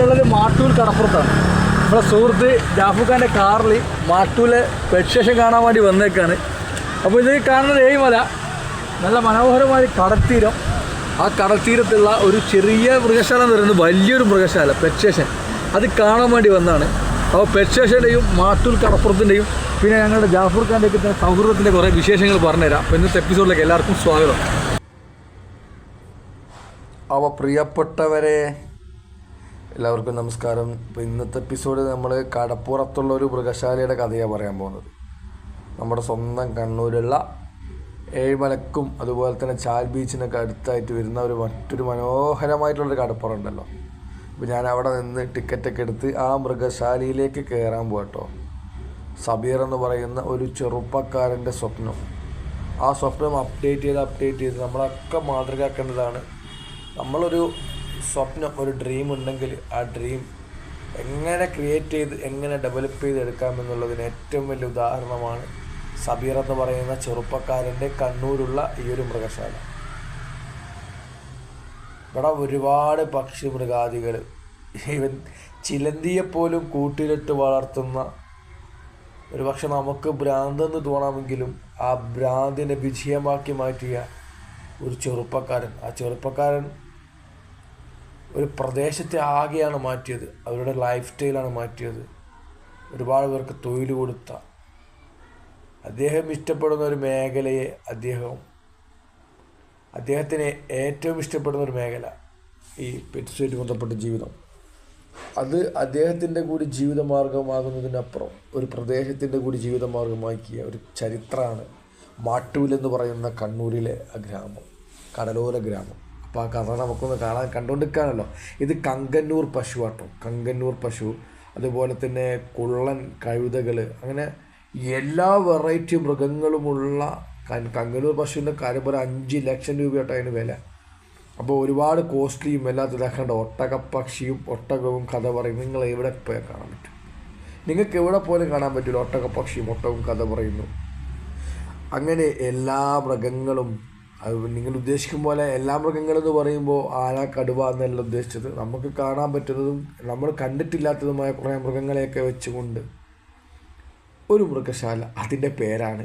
ഞാനുള്ളത് മാട്ടൂൽ കടപ്പുറത്താണ്. നമ്മുടെ സുഹൃത്ത് ജാഫുഖാന്റെ കാറിൽ മാട്ടൂലെ പെറ്റ് കാണാൻ വേണ്ടി വന്നേക്കാണ്. അപ്പോൾ ഇത് കാണുന്നത് ഏഴുമല നല്ല മനോഹരമായ കടൽത്തീരം. ആ കടൽത്തീരത്തുള്ള ഒരു ചെറിയ മൃഗശാല എന്ന് പറയുന്നത് വലിയൊരു മൃഗശാല പെറ്റ് അത് കാണാൻ വേണ്ടി വന്നതാണ്. അപ്പോൾ പെറ്റ് മാട്ടൂൽ കടപ്പുറത്തിന്റെയും പിന്നെ ഞങ്ങളുടെ ജാഫർ ഖാന്റെയൊക്കെ തന്നെ സൗഹൃദത്തിന്റെ കുറേ വിശേഷങ്ങൾ പറഞ്ഞുതരാം. അപ്പോൾ ഇന്നത്തെ എപ്പിസോഡിലേക്ക് എല്ലാവർക്കും സ്വാഗതം. അവ പ്രിയപ്പെട്ടവരെ എല്ലാവർക്കും നമസ്കാരം. ഇപ്പോൾ ഇന്നത്തെ എപ്പിസോഡ് നമ്മൾ കടപ്പുറത്തുള്ള ഒരു മൃഗശാലയുടെ കഥയാണ് പറയാൻ പോകുന്നത്. നമ്മുടെ സ്വന്തം കണ്ണൂരുള്ള ഏഴ്മലക്കും അതുപോലെ തന്നെ ചാൽ ബീച്ചിനൊക്കെ അടുത്തായിട്ട് വരുന്ന ഒരു മറ്റൊരു മനോഹരമായിട്ടുള്ളൊരു കടപ്പുറം ഉണ്ടല്ലോ അപ്പോൾ ഞാൻ അവിടെ നിന്ന് ടിക്കറ്റൊക്കെ എടുത്ത് ആ മൃഗശാലയിലേക്ക് കയറാൻ പോകട്ടോ സബീർ എന്ന് പറയുന്ന ഒരു ചെറുപ്പക്കാരന്റെ സ്വപ്നം. ആ സ്വപ്നം അപ്ഡേറ്റ് ചെയ്ത് അപ്ഡേറ്റ് ചെയ്ത് നമ്മളൊക്കെ മാതൃകയാക്കേണ്ടതാണ്. നമ്മളൊരു സ്വപ്നം ഒരു ഡ്രീം ഉണ്ടെങ്കിൽ ആ ഡ്രീം എങ്ങനെ ക്രിയേറ്റ് ചെയ്ത് എങ്ങനെ ഡെവലപ്പ് ചെയ്തെടുക്കാമെന്നുള്ളതിന് ഏറ്റവും വലിയ ഉദാഹരണമാണ് സബീർ എന്ന് പറയുന്ന ചെറുപ്പക്കാരന്റെ കണ്ണൂരുള്ള ഈ ഒരു മൃഗശാല. ഇവിടെ ഒരുപാട് പക്ഷി മൃഗാദികൾ ഈവൻ ചിലന്തിയെപ്പോലും കൂട്ടിലിട്ട് വളർത്തുന്ന ഒരു പക്ഷെ നമുക്ക് ഭ്രാന്തെന്ന് തോന്നാമെങ്കിലും ആ ഭ്രാന്തിനെ വിജയമാക്കി മാറ്റിയ ഒരു ചെറുപ്പക്കാരൻ. ആ ചെറുപ്പക്കാരൻ ഒരു പ്രദേശത്തെ ആകെയാണ് മാറ്റിയത്. അവരുടെ ലൈഫ് സ്റ്റൈലാണ് മാറ്റിയത്. ഒരുപാട് പേർക്ക് തൊഴിൽ കൊടുത്ത. അദ്ദേഹം ഇഷ്ടപ്പെടുന്ന ഒരു മേഖലയെ അദ്ദേഹം അദ്ദേഹത്തിന് ഏറ്റവും ഇഷ്ടപ്പെടുന്ന ഒരു മേഖല ഈ പെറ്റ്സുമായിട്ട് ബന്ധപ്പെട്ട ജീവിതം. അത് അദ്ദേഹത്തിന്റെ കൂടി ജീവിതമാർഗമാകുന്നതിനപ്പുറം ഒരു പ്രദേശത്തിന്റെ കൂടി ജീവിതമാർഗമാക്കിയ ഒരു ചരിത്രമാണ് മാട്ടൂലെന്ന് പറയുന്ന കണ്ണൂരിലെ ആ ഗ്രാമം കടലോര ഗ്രാമം. അപ്പോൾ ആ കഥ നമുക്കൊന്ന് കാണാൻ കണ്ടുകൊണ്ടിരിക്കാനല്ലോ ഇത് കങ്കന്നൂർ പശു ആട്ടോ. കങ്കന്നൂർ പശു അതുപോലെ തന്നെ കുള്ളൻ കഴുതകൾ അങ്ങനെ എല്ലാ വെറൈറ്റി മൃഗങ്ങളുമുള്ള കങ്കന്നൂർ പശുവിന്റെ കാര്യം പോലെ അഞ്ച് ലക്ഷം രൂപയാട്ടോ അതിന് വില. അപ്പോൾ ഒരുപാട് കോസ്റ്റ്ലിയും എല്ലാത്തും ഇതാക്കേണ്ട ഒട്ടകപ്പക്ഷിയും ഒട്ടകവും കഥ പറയും. നിങ്ങൾ എവിടെ പോയാൽ കാണാൻ പറ്റും? നിങ്ങൾക്ക് എവിടെ പോലും കാണാൻ പറ്റില്ല. ഒട്ടകപ്പക്ഷിയും ഒട്ടകവും കഥ പറയുന്നു. അങ്ങനെ എല്ലാ മൃഗങ്ങളും അത് നിങ്ങൾ ഉദ്ദേശിക്കും പോലെ എല്ലാ മൃഗങ്ങളും എന്ന് പറയുമ്പോൾ ആന കടുവ എന്നല്ല ഉദ്ദേശിച്ചത്. നമുക്ക് കാണാൻ പറ്റുന്നതും നമ്മൾ കണ്ടിട്ടില്ലാത്തതുമായ കുറേ മൃഗങ്ങളെയൊക്കെ വെച്ചുകൊണ്ട് ഒരു മൃഗശാല അതിന്റെ പേരാണ്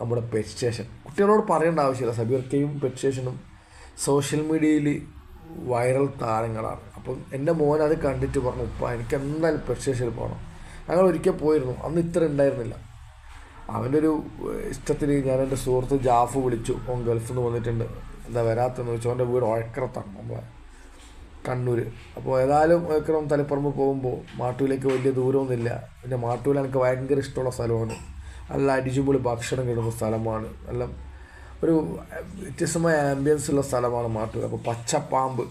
നമ്മുടെ പെറ്റ് സ്റ്റേഷൻ കുട്ടികളോട് പറയേണ്ട ആവശ്യമില്ല. സബീർക്കയും പെറ്റ് സ്റ്റേഷനും സോഷ്യൽ മീഡിയയിൽ വൈറൽ താരങ്ങളാണ്. അപ്പം എന്റെ മോൻ അത് കണ്ടിട്ട് പറഞ്ഞു ഇപ്പം എനിക്ക് എന്തായാലും പെറ്റ് സ്റ്റേഷനിൽ പോകണം ഞങ്ങൾ ഒരിക്കൽ പോയിരുന്നു. അന്ന് ഇത്ര ഉണ്ടായിരുന്നില്ല. അവന്റെ ഒരു ഇഷ്ടത്തിന് ഞാൻ എന്റെ സുഹൃത്ത് ജാഫ് വിളിച്ചു. ഓൻ ഗൾഫിൽ നിന്ന് വന്നിട്ടുണ്ട്. എന്താ വരാത്തെന്ന് വെച്ചു അവന്റെ വീട് ഒഴക്കറത്താണ് നമ്മളെ കണ്ണൂർ അപ്പോൾ ഏതായാലും ഒഴക്കറം തലപ്പറമ്പ് പോകുമ്പോൾ മാട്ടൂലേക്ക് വലിയ ദൂരമൊന്നുമില്ല. പിന്നെ മാട്ടൂല എനിക്ക് ഭയങ്കര ഇഷ്ടമുള്ള സ്ഥലമാണ്. നല്ല അടിച്ചുപൊളി ഭക്ഷണം കിട്ടുന്ന സ്ഥലമാണ്. നല്ല ഒരു വ്യത്യസ്തമായ ആംബിയൻസ് ഉള്ള സ്ഥലമാണ് മാട്ടൂല അപ്പോൾ പച്ചപ്പാമ്പ്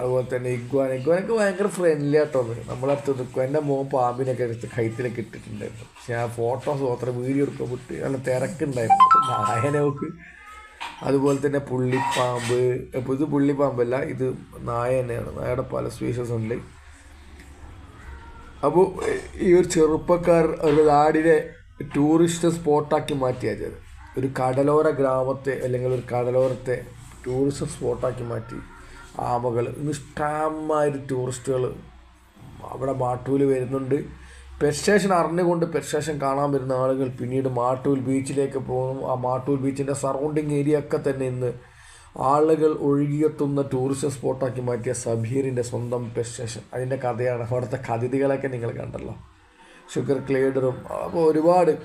അതുപോലെ തന്നെ ഇഗ്വാൻ. ഇഗ്വാനൊക്കെ ഭയങ്കര ഫ്രണ്ട്ലി ആട്ടോ നമ്മളടുത്ത് നിൽക്കും എന്റെ മോൻ പാമ്പിനൊക്കെ എടുത്ത് കൈത്തിലൊക്കെ ഇട്ടിട്ടുണ്ടായിരുന്നു. പക്ഷെ ആ ഫോട്ടോസ് മാത്രം വീഡിയോ എടുക്കാൻ വിട്ട് നല്ല തിരക്കുണ്ടായിരുന്നു. നായനോക്ക് അതുപോലെ തന്നെ പുള്ളിപ്പാമ്പ്. ഇപ്പോൾ ഇത് പുള്ളിപ്പാമ്പല്ല ഇത് നായ തന്നെയാണ് നായയുടെ പല സ്പീഷീസ് ഉണ്ട്. അപ്പോൾ ഈ ഒരു ചെറുപ്പക്കാർ ഒരു നാടിനെ ടൂറിസ്റ്റ് സ്പോട്ടാക്കി മാറ്റിയത് ഒരു കടലോര ഗ്രാമത്തെ അല്ലെങ്കിൽ ഒരു കടലോരത്തെ ടൂറിസ്റ്റ് സ്പോട്ടാക്കി മാറ്റി. ആമകൾ ഇന്ന് ഇഷ്ടമായൊരു ടൂറിസ്റ്റുകൾ അവിടെ മാട്ടൂൽ വരുന്നുണ്ട്. പെറ്റ് സ്റ്റേഷൻ അറിഞ്ഞുകൊണ്ട് പെറ്റ് സ്റ്റേഷൻ കാണാൻ വരുന്ന ആളുകൾ പിന്നീട് മാട്ടൂൽ ബീച്ചിലേക്ക് പോകുന്നു. ആ മാട്ടൂൽ ബീച്ചിന്റെ സറൗണ്ടിങ് ഏരിയ ഒക്കെ തന്നെ ഇന്ന് ആളുകൾ ഒഴുകിയെത്തുന്ന ടൂറിസ്റ്റ് സ്പോട്ടാക്കി മാറ്റിയ സബീറിന്റെ സ്വന്തം പെറ്റ് സ്റ്റേഷൻ അതിന്റെ കഥയാണ്. അവിടുത്തെ കഥിതികളൊക്കെ നിങ്ങൾ കണ്ടല്ലോ. ഷുഗർ ക്ലേഡറും അപ്പോൾ ഒരുപാട്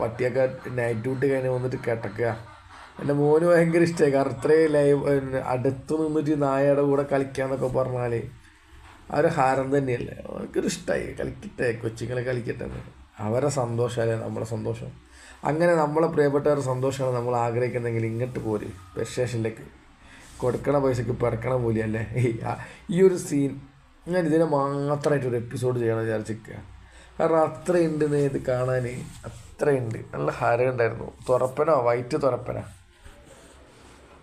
പട്ടിയൊക്കെ നൈറ്റ് ഡ്യൂട്ടി കഴിഞ്ഞ് വന്നിട്ട് കിടക്കുക. എന്റെ മോന് ഭയങ്കര ഇഷ്ടമായി കാരണം ലൈവ് അടുത്ത് നിന്നിട്ട് നായയുടെ കൂടെ കളിക്കാന്നൊക്കെ പറഞ്ഞാൽ ആ ഒരു ഹാരം തന്നെയല്ലേ. അവർക്കൊരു ഇഷ്ടമായി കളിക്കട്ടെ കൊച്ചുങ്ങളെ കളിക്കട്ടെ എന്ന്. അവരെ സന്തോഷമല്ലേ നമ്മളെ സന്തോഷം. അങ്ങനെ നമ്മളെ പ്രിയപ്പെട്ടവരുടെ സന്തോഷമാണ് നമ്മൾ ആഗ്രഹിക്കുന്നതെങ്കിൽ ഇങ്ങോട്ട് പോര്. ബസ് സ്റ്റേഷനിലേക്ക്. കൊടുക്കണ പൈസക്ക് പിറക്കണ മൂല്യമല്ലേ ഈ ഈ ഒരു സീൻ ഞാൻ ഇതിനെ മാത്രമായിട്ട് ഒരു എപ്പിസോഡ് ചെയ്യണം വിചാരിച്ചിരിക്കുക കാരണം അത്രയുണ്ട് ഇത് കാണാൻ അത്രയുണ്ട്. നല്ല ഹരം ഉണ്ടായിരുന്നു തുറപ്പനോ? വൈറ്റ് തുറപ്പനോ?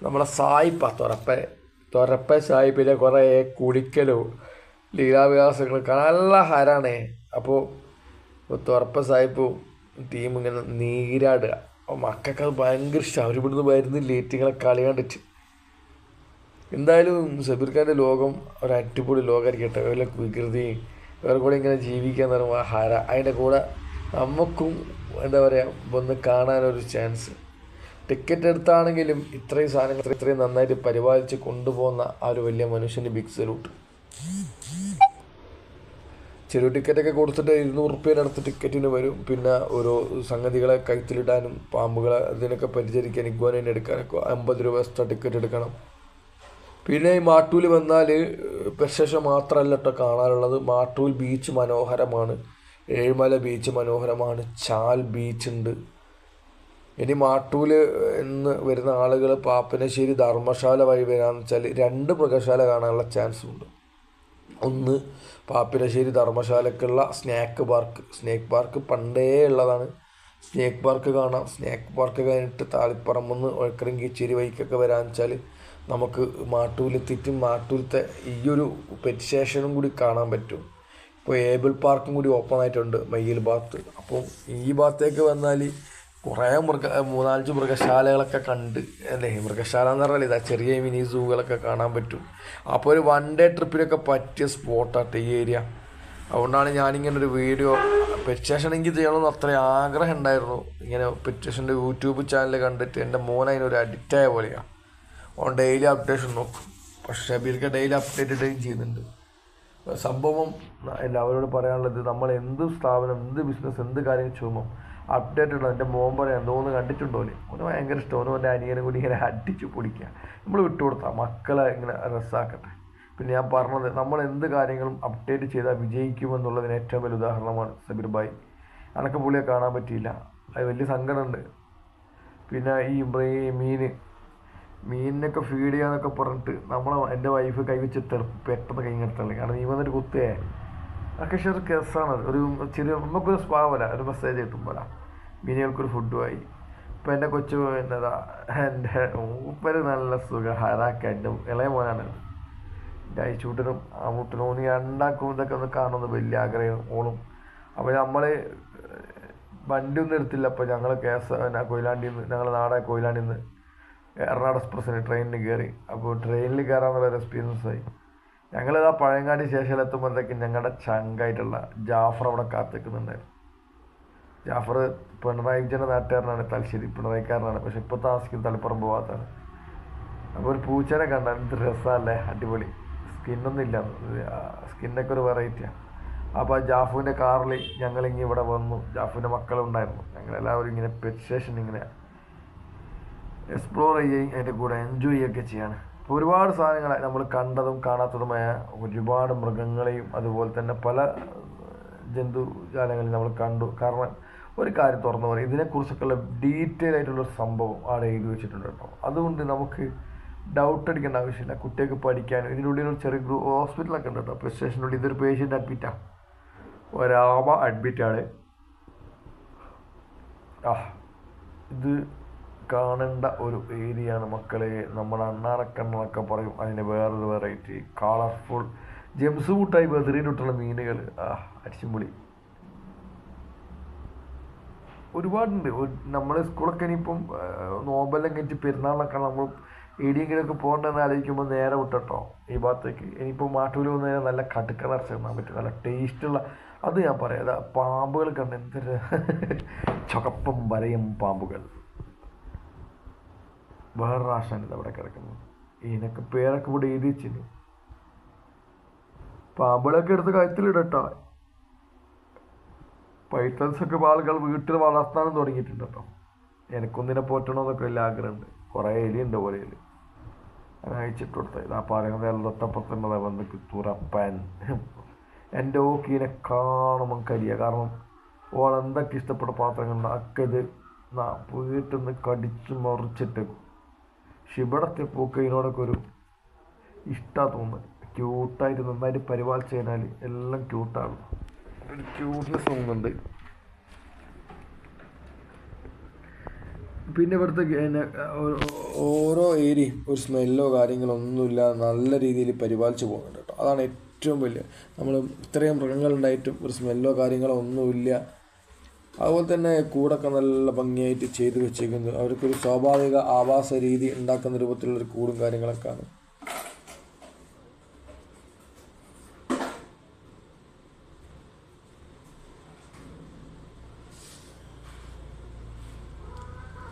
നമ്മളെ സായിപ്പ തുറപ്പ. തുറപ്പ സായിപ്പിലെ കുറേ കുടിക്കലും ലീലാവിലാസങ്ങൾ നല്ല ഹരാണേ അപ്പോൾ തുറപ്പ സായിപ്പും ടീം ഇങ്ങനെ നീരാടുക. അപ്പോൾ മക്കൾക്ക് അത് ഭയങ്കര ഇഷ്ടം. അവർ ഇവിടുന്ന് വരുന്നില്ല കളി കണ്ടിട്ട്. എന്തായാലും സബീർ ഖാന്റെ ലോകം ഒരു അടിപൊളി ലോകമായിരിക്കട്ടെ വല്ല വികൃതി ഇവരുടെ കൂടെ ഇങ്ങനെ ജീവിക്കാൻ പറയുമ്പോൾ ഹര അതിന്റെ കൂടെ നമുക്കും എന്താ പറയുക ഒന്ന് കാണാനൊരു ചാൻസ് ടിക്കറ്റ് എടുത്താണെങ്കിലും ഇത്രയും സാധനങ്ങൾ ഇത്രയും നന്നായിട്ട് പരിപാലിച്ച് കൊണ്ടുപോകുന്ന ആ ഒരു വലിയ മനുഷ്യന് ബിഗ് സലൂട്ട് ചെറിയ ടിക്കറ്റൊക്കെ കൊടുത്തിട്ട് ഇരുന്നൂറ് റുപ്യേന്റെ അടുത്ത് ടിക്കറ്റിന് വരും. പിന്നെ ഓരോ സംഗതികളെ കഴുത്തിലിടാനും പാമ്പുകളെ അതിനൊക്കെ പരിചരിക്കാൻ ഇഗ്വാനേനെ എടുക്കാനൊക്കെ അമ്പത് രൂപ എക്സ്ട്രാ ടിക്കറ്റ് എടുക്കണം. പിന്നെ ഈ മാട്ടൂൽ വന്നാൽ പെശേഷം മാത്രമല്ല കേട്ടോ കാണാനുള്ളത്. മാട്ടൂൽ ബീച്ച് മനോഹരമാണ്. ഏഴുമല ബീച്ച് മനോഹരമാണ്. ചാൽ ബീച്ച് ഉണ്ട്. ഇനി മാട്ടൂൽ നിന്ന് വരുന്ന ആളുകൾ പാപ്പനശ്ശേരി ധർമ്മശാല വഴി വരാന്ന് വെച്ചാൽ രണ്ട് മൃഗശാല കാണാനുള്ള ചാൻസ് ഉണ്ട്. ഒന്ന് പാപ്പിനശ്ശേരി ധർമ്മശാലക്കുള്ള സ്നാക്ക് പാർക്ക് സ്നേക്ക് പാർക്ക് പണ്ടേ ഉള്ളതാണ്. സ്നേക്ക് പാർക്ക് കാണാം. സ്നേക്ക് പാർക്ക് കഴിഞ്ഞിട്ട് താളിപ്പറമ്പെന്ന് ഒഴക്കരം കീച്ചേരി വഴിക്കൊക്കെ വരാന്ന് വെച്ചാൽ നമുക്ക് മാട്ടൂലെത്തിയിട്ട് മാട്ടൂലത്തെ ഈ ഒരു പെറ്റ് സ്റ്റേഷനും കൂടി കാണാൻ പറ്റും. ഇപ്പോൾ ഏബിൾ പാർക്കും കൂടി ഓപ്പൺ ആയിട്ടുണ്ട്. മയ്യിൽ ഭാഗത്ത്. അപ്പം ഈ ഭാഗത്തേക്ക് വന്നാൽ കുറേ മൃഗ മൂന്നാലഞ്ച് മൃഗശാലകളൊക്കെ കണ്ട്. അല്ലേ? മൃഗശാല എന്ന് പറഞ്ഞാൽ ഇതാ ചെറിയ മിനി സൂകളൊക്കെ കാണാൻ പറ്റും. അപ്പോൾ ഒരു വൺ ഡേ ട്രിപ്പിനൊക്കെ പറ്റിയ സ്പോട്ടാട്ടെ ഈ ഏരിയ. അതുകൊണ്ടാണ് ഞാനിങ്ങനെ ഒരു വീഡിയോ പെറ്റേഷൻ എനിക്ക് ചെയ്യണമെന്ന് അത്ര ആഗ്രഹം ഉണ്ടായിരുന്നു. ഇങ്ങനെ പെറ്റേഷന്റെ യൂട്യൂബ് ചാനൽ കണ്ടിട്ട് എന്റെ മോൻ അതിനൊരു അഡിക്റ്റായ പോലെയാണ് ഓൺ ഡെയിലി അപ്ഡേഷൻ നോക്കും. പക്ഷേ ഷബീർക്ക് ഡെയിലി അപ്ഡേറ്റ് ഇടുകയും ചെയ്യുന്നുണ്ട്. സംഭവം എല്ലാവരോടും പറയാനുള്ളത് നമ്മൾ എന്ത് സ്ഥാപനം എന്ത് ബിസിനസ് എന്ത് കാര്യം ചെയ്യുമ്പോൾ അപ്ഡേറ്റ് ഉള്ളത് എന്റെ മോൻ പറയാം എന്തോന്ന് കണ്ടിട്ടുണ്ടോ ഒന്ന് ഭയങ്കര ഇഷ്ടം. ഓനും എന്റെ അനിയനും കൂടി ഇങ്ങനെ അടിച്ച് പൊടിക്കുക നമ്മൾ വിട്ടുകൊടുത്താൽ മക്കളെ ഇങ്ങനെ റസ്സാക്കട്ടെ. പിന്നെ ഞാൻ പറഞ്ഞത് നമ്മൾ എന്ത് കാര്യങ്ങളും അപ്ഡേറ്റ് ചെയ്താൽ വിജയിക്കുമെന്നുള്ളതിന് ഏറ്റവും വലിയ ഉദാഹരണമാണ് സബീർ ബായ് അനക്ക് പുള്ളിയെ കാണാൻ പറ്റിയില്ല. അത് വലിയ സങ്കടമുണ്ട്. പിന്നെ ഈ മീൻ മീനിനൊക്കെ ഫീഡ് ചെയ്യാന്നൊക്കെ പറഞ്ഞിട്ട് നമ്മളെ എന്റെ വൈഫ് കൈവച്ച് തെറുപ്പ് പെട്ടെന്ന് കൈ കാരണം നീ വന്നിട്ട് കുത്തേ. അതൊക്കെ ശരി രസമാണ് ഒരു ചെറിയ നമുക്കൊരു സ്പാവല ഒരു മെസ്സേജ് കിട്ടുമ്പോല മീനുകൾക്കൊരു ഫുഡുമായി. ഇപ്പം എന്റെ കൊച്ചു എന്നതാ എന്റെ മൂപ്പര് നല്ല സുഖ ഹരാക്ക എന്റെ ഇളയ മോനാണ് എന്റെ അയച്ചൂട്ടനും ആ മുട്ടനും ഓന് രണ്ടാക്കും ഇതൊക്കെ ഒന്ന് കാണുമെന്ന് വലിയ ആഗ്രഹം ഓളും. അപ്പോൾ നമ്മൾ വണ്ടിയൊന്നും എടുത്തില്ല. അപ്പോൾ ഞങ്ങൾ കേസ് കൊയിലാണ്ടിയിൽ നിന്ന് ഞങ്ങൾ നാടെ കൊയിലാണ്ടി നിന്ന് എറണാകുളം എക്സ്പ്രസ്സിന് ട്രെയിനിന് കയറി അപ്പോൾ ട്രെയിനിൽ കയറാമെന്നുള്ള എക്സ്പീരിയൻസ് ആയി. ഞങ്ങളിതാ പഴയങ്ങാടി ശേഷം എത്തുമ്പോഴത്തേക്കും ഞങ്ങളുടെ ചങ്കായിട്ടുള്ള ജാഫർ അവിടെ കാത്തിക്കുന്നുണ്ടായിരുന്നു. ജാഫർ പിണറായി വിജയന്റെ നാട്ടുകാരനാണ് തലശ്ശേരി പിണറായിക്കാരനാണ്. പക്ഷെ ഇപ്പോൾ താമസിക്കുന്നത് തളിപ്പറമ്പ് ഭാഗത്താണ്. അപ്പോൾ ഒരു പൂച്ചനെ കണ്ടാൽ എന്ത് രസമല്ലേ അടിപൊളി. സ്കിന്നൊന്നും ഇല്ല. സ്കിന്നൊക്കെ ഒരു വെറൈറ്റിയാണ് അപ്പോൾ ജാഫുവിന്റെ കാറിൽ ഞങ്ങളിങ്ങനെ ഇവിടെ വന്നു. ജാഫുവിന്റെ മക്കളുണ്ടായിരുന്നു. ഞങ്ങളെല്ലാവരും ഇങ്ങനെ പെറ്റ് ഇങ്ങനെ എക്സ്പ്ലോർ ചെയ്യുകയും അതിന്റെ കൂടെ എൻജോയ് ചെയ്യുകയൊക്കെ ചെയ്യാണ്. അപ്പോൾ ഒരുപാട് സാധനങ്ങൾ നമ്മൾ കണ്ടതും കാണാത്തതുമായ ഒരുപാട് മൃഗങ്ങളെയും അതുപോലെ തന്നെ പല ജന്തുജാലങ്ങളെയും നമ്മൾ കണ്ടു. കാരണം ഒരു കാര്യം തുറന്നു പറയും. ഇതിനെക്കുറിച്ചൊക്കെയുള്ള ഡീറ്റെയിൽ ആയിട്ടുള്ള സംഭവം അവിടെ എഴുതി വെച്ചിട്ടുണ്ട് കേട്ടോ. അതുകൊണ്ട് നമുക്ക് ഡൗട്ട് അടിക്കേണ്ട ആവശ്യമില്ല. കുട്ടികൾക്ക് പഠിക്കാനും ഇതിനുള്ളിൽ ഒരു ചെറിയ ഗ്രൂപ്പ് ഹോസ്പിറ്റലൊക്കെ ഉണ്ട് കേട്ടോ. അപ്പോൾ സ്റ്റേഷനുള്ളിൽ ഇതൊരു പേഷ്യന്റ് അഡ്മിറ്റാണ് ഒരാമ അഡ്മിറ്റാണ് ആ ഇത് കാണേണ്ട ഒരു ഏരിയയാണ് മക്കളെ. നമ്മുടെ അണ്ണാറക്കണ്ണൊക്കെ പറയും അതിന് വേറൊരു വെറൈറ്റി കളർഫുൾ ജെംസ് കൂട്ടായി ബദറിയിലിട്ടുള്ള മീനുകൾ. ആ അടിച്ചുപൊളി. ഒരുപാടുണ്ട്. നമ്മൾ സ്കൂളൊക്കെ ഇനിയിപ്പം നോമ്പെല്ലാം കഴിഞ്ഞിട്ട് പെരുന്നാളിനൊക്കെ നമ്മൾ എവിടെയെങ്കിലുമൊക്കെ പോകേണ്ടതെന്ന് ആലോചിക്കുമ്പോൾ നേരെ വിട്ടോ ഈ ഭാഗത്തേക്ക്. ഇനിയിപ്പോൾ മാട്ടൂര് വന്നു കഴിഞ്ഞാൽ നല്ല കടുക്ക നിറച്ച് തിന്നാൻ പറ്റും. നല്ല ടേസ്റ്റുള്ള അത് ഞാൻ പറയാം. അതാ പാമ്പുകൾ കണ്ട് എന്തൊരു ചുകപ്പം വരയും പാമ്പുകൾ. വേറെ ഇത് അവിടെ കിടക്കുന്നത് ഇതിനൊക്കെ പേരൊക്കെ ഇവിടെ എഴുതി വെച്ചിന്. പാമ്പുകളൊക്കെ എടുത്ത് കഴുത്തിലിടട്ടോ. പൈത്തൻസ് ഒക്കെ ആളുകൾ വീട്ടിൽ വളർത്താനും തുടങ്ങിയിട്ടുണ്ട് കേട്ടോ. എനിക്കൊന്നിനെ പോറ്റണമെന്നൊക്കെ വലിയ ആഗ്രഹമുണ്ട്. കുറേ എലിയുണ്ട് എലി. അങ്ങനെ അയച്ചിട്ട് കൊടുത്തത്. ഇതാ പറയുന്നത് തൊട്ടപ്പുറത്തുള്ളത് വന്ന് തുറപ്പൻ എന്റെ ഓക്കീനെ കാണുമ്പം കരിയ. കാരണം ഓൾ എന്തൊക്കെ ഇഷ്ടപ്പെട്ട പാത്രങ്ങൾ ഒക്കെ ഇത് വീട്ടിൽ നിന്ന് കടിച്ച് മറിച്ചിട്ട് ശിവിടത്തെ പൂക്കൈനോടൊക്കെ ഒരു ഇഷ്ടമാണ് തോന്നുന്നത് ക്യൂട്ടായിട്ട് നന്നായിട്ട് പരിപാലിച്ച് കഴിഞ്ഞാൽ എല്ലാം ക്യൂട്ടാണ് ഒരു ക്യൂട്ട്നെസ് തോന്നുന്നുണ്ട് പിന്നെ ഇവിടുത്തെ ഓരോ ഏരിയയും ഒരു സ്മെല്ലോ കാര്യങ്ങളോ ഒന്നുമില്ല നല്ല രീതിയിൽ പരിപാലിച്ച് പോകുന്നുണ്ട് കേട്ടോ. അതാണ് ഏറ്റവും വലിയ നമ്മൾ ഇത്രയും മൃഗങ്ങളുണ്ടായിട്ടും ഒരു സ്മെല്ലോ കാര്യങ്ങളോ ഒന്നുമില്ല അതുപോലെ തന്നെ കൂടൊക്കെ നല്ല ഭംഗിയായിട്ട് ചെയ്ത് വെച്ചേക്കുന്നത്. അവർക്കൊരു സ്വാഭാവിക ആവാസ രീതി ഉണ്ടാക്കുന്ന രൂപത്തിലുള്ളൊരു കൂടും കാര്യങ്ങളൊക്കെയാണ്.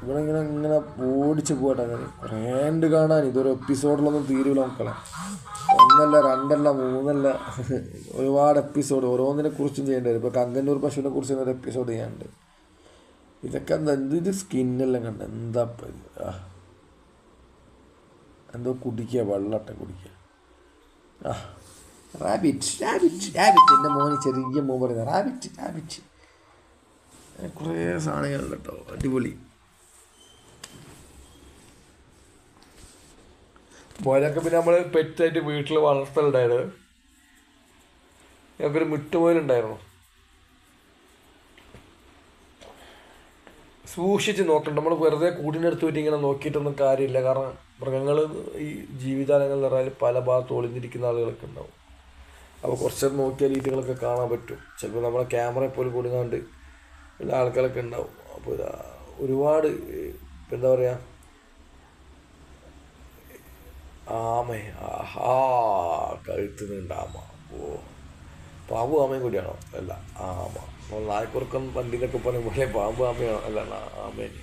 ഇവിടെ ഇങ്ങനെ ഇങ്ങനെ ഓടിച്ച് പോകട്ടെ കുറേ കാണാൻ. ഇതൊരു എപ്പിസോഡിലൊന്നും തീരുവില്ല മക്കളെ. ഒന്നല്ല രണ്ടല്ല മൂന്നല്ല. ഒരുപാട് എപ്പിസോഡ്. ഓരോന്നിനെ കുറിച്ചും ചെയ്യേണ്ടി വരും. ഇപ്പോൾ കങ്കന്നൂർ പശുവിനെ കുറിച്ച് ഒരു എപ്പിസോഡ് ചെയ്യാനുണ്ട്. ഇതൊക്കെ എന്താ? എന്ത് ഇത് സ്കിന്നെല്ലാം കണ്ട? എന്താ. എന്തോ കുടിക്കുക വെള്ളട്ടെ കുടിക്കുക. Rabbit rabbit rabbit. എന്റെ മോന് ചെറിയ മോൻ പറയുന്നത് റാബിറ്റ് റാബിറ്റ്. കുറേ സാധനങ്ങളുണ്ട് കേട്ടോ. അടിപൊളി. മോനൊക്കെ പിന്നെ നമ്മൾ പെറ്റായിട്ട് വീട്ടിൽ വളർത്തലുണ്ടായത്. ഞങ്ങൾക്കൊരു മുട്ടുമോനുണ്ടായിരുന്നു സൂക്ഷിച്ച് നോക്കണം. നമ്മൾ വെറുതെ കൂടിനടുത്ത് പോയിട്ട് ഇങ്ങനെ നോക്കിയിട്ടൊന്നും കാര്യമില്ല. കാരണം മൃഗങ്ങൾ ഈ ജീവിതാലങ്ങൾ എന്ന് പറഞ്ഞാൽ പല ഭാഗത്ത് ഒളിഞ്ഞിരിക്കുന്ന ആളുകളൊക്കെ ഉണ്ടാവും. അപ്പോൾ കുറച്ച് നോക്കിയാൽ രീതികളൊക്കെ കാണാൻ പറ്റും. ചിലപ്പോൾ നമ്മളെ ക്യാമറ പോലും കൊടുക്കാണ്ട് ഉള്ള ആൾക്കാരൊക്കെ ഉണ്ടാവും. അപ്പോൾ ഒരുപാട് എന്താ പറയുക ആമ ആഹാ കഴുത്ത് നീണ്ട ആമ ഓ പാമ്പ് ആമയും കൂടിയാണോ? അല്ല ആമ. നമ്മൾ നായക്കുറുക്കം പണ്ടിന്നൊക്കെ പറയും പോലെ പാമ്പ് ആമയാണോ. അല്ല ആമേനെ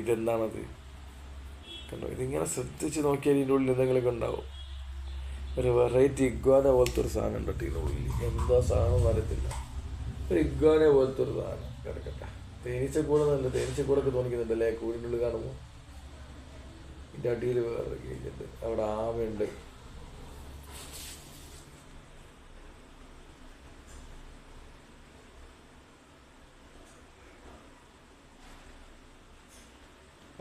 ഇതെന്താണത്? കണ്ടോ ഇതിങ്ങനെ ശ്രദ്ധിച്ച് നോക്കിയാൽ ഇതിന്റെ ഉള്ളിൽ എന്തെങ്കിലുമൊക്കെ ഉണ്ടാവും. ഒരു വെറൈറ്റി ഇഗ്വാന പോലത്തെ ഒരു സാധനം ഉണ്ട് ഇതിന്റെ ഉള്ളിൽ? എന്താ സാധനം അറിയത്തില്ല. ഒരു ഇഗ്വാന പോലത്തെ ഒരു സാധനം കിടക്കട്ടെ. തേനീച്ചക്കൂടെ നല്ല തേനീച്ചക്കൂടൊക്കെ തോന്നിക്കുന്നുണ്ടല്ലേ? കൂടിനുള്ളിൽ കാണുമ്പോൾ ഇതിന്റെ അടിയിൽ വേറെ കഴിഞ്ഞിട്ട് അവിടെ ആമയുണ്ട്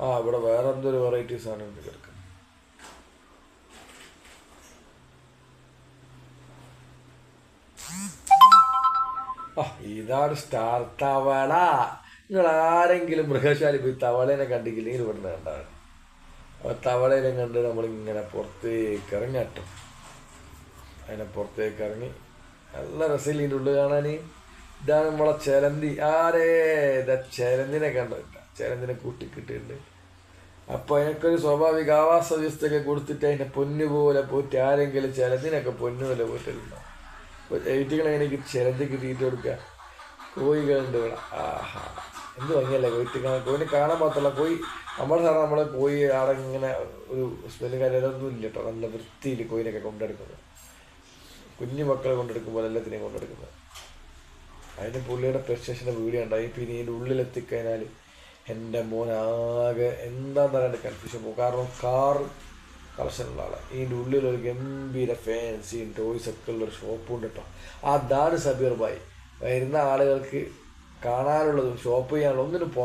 ആ ഇവിടെ വേറെ എന്തൊരു വെറൈറ്റി സാധനം ഉണ്ട് കിടക്കുന്നത്. ഇതാണ് സ്റ്റാർട്ടാവാടാ നിങ്ങൾ ആരെങ്കിലും മൃഗശാലി പോയി തവളേനെ കണ്ടിട്ടില്ലെങ്കിൽ ഇവിടുന്ന് കണ്ടാണ്. അപ്പോൾ തവളേനെ കണ്ട് നമ്മളിങ്ങനെ പുറത്തേക്ക് ഇറങ്ങി അട്ടും. അതിനെ പുറത്തേക്ക് ഇറങ്ങി നല്ല രസമില്ല ഇതിന്റെ ഉള്ളിൽ കാണാൻ. ഇതാണ് നമ്മളെ ചെലന്തി. ആരേ? ഇതാ ചെലന്തിനെ കണ്ട ചെലന്തിനെ കൂട്ടിക്കിട്ടിട്ടുണ്ട്. അപ്പോൾ അതിനൊക്കെ സ്വാഭാവിക ആവാസ വ്യവസ്ഥയൊക്കെ കൊടുത്തിട്ട് അതിനെ പൊന്നു പോലെ പോയിട്ട് ആരെങ്കിലും ചെലന്തിനൊക്കെ പൊന്നു പോലെ പോയിട്ടുണ്ടോ എയ്റ്റുകൾ എനിക്ക് ചിലന്തിക്ക് തീറ്റ കൊടുക്കുക കോഴികളുണ്ട് ഇവിടെ ആഹാ. എന്ത് ഭംഗിയല്ലേ വീട്ടിൽ കോഴിനെ കാണാൻ മാത്രമല്ല കോഴി നമ്മുടെ സാറ് നമ്മളെ കോഴി ആടെ ഇങ്ങനെ ഒരു സ്മെല്ലും കാര്യമൊന്നും ഇല്ല കേട്ടോ നല്ല വൃത്തിയിൽ കോഴിനൊക്കെ കൊണ്ടെടുക്കുന്നത്. കുഞ്ഞു മക്കളെ കൊണ്ടെടുക്കുമ്പോൾ എല്ലാത്തിനെയും കൊണ്ടെടുക്കുന്നത്. അതിന് പുള്ളിയുടെ പ്രസ്റ്റേഷന്റെ വീഡിയോ ഉണ്ടായി പിന്നെ ഇതിന്റെ ഉള്ളിലെത്തിക്കഴിഞ്ഞാൽ എന്റെ മോൻ ആകെ എന്താന്ന് പറയാണ്ട് കൺഫ്യൂഷൻ പോകും. കാരണം കാർ കളക്ഷനുള്ള ആളാണ് ഇതിന്റെ ഉള്ളിലൊരു ഗംഭീര ഫാൻസിയും ടോയ്സ് ഒക്കെ ഉള്ളൊരു ഷോപ്പുണ്ട് കേട്ടോ അതാണ് സബീർ ബായി വരുന്ന ആളുകൾക്ക് കാണാനുള്ളതും ഷോപ്പ് ചെയ്യാനുള്ളതും ഒന്നിനും പോ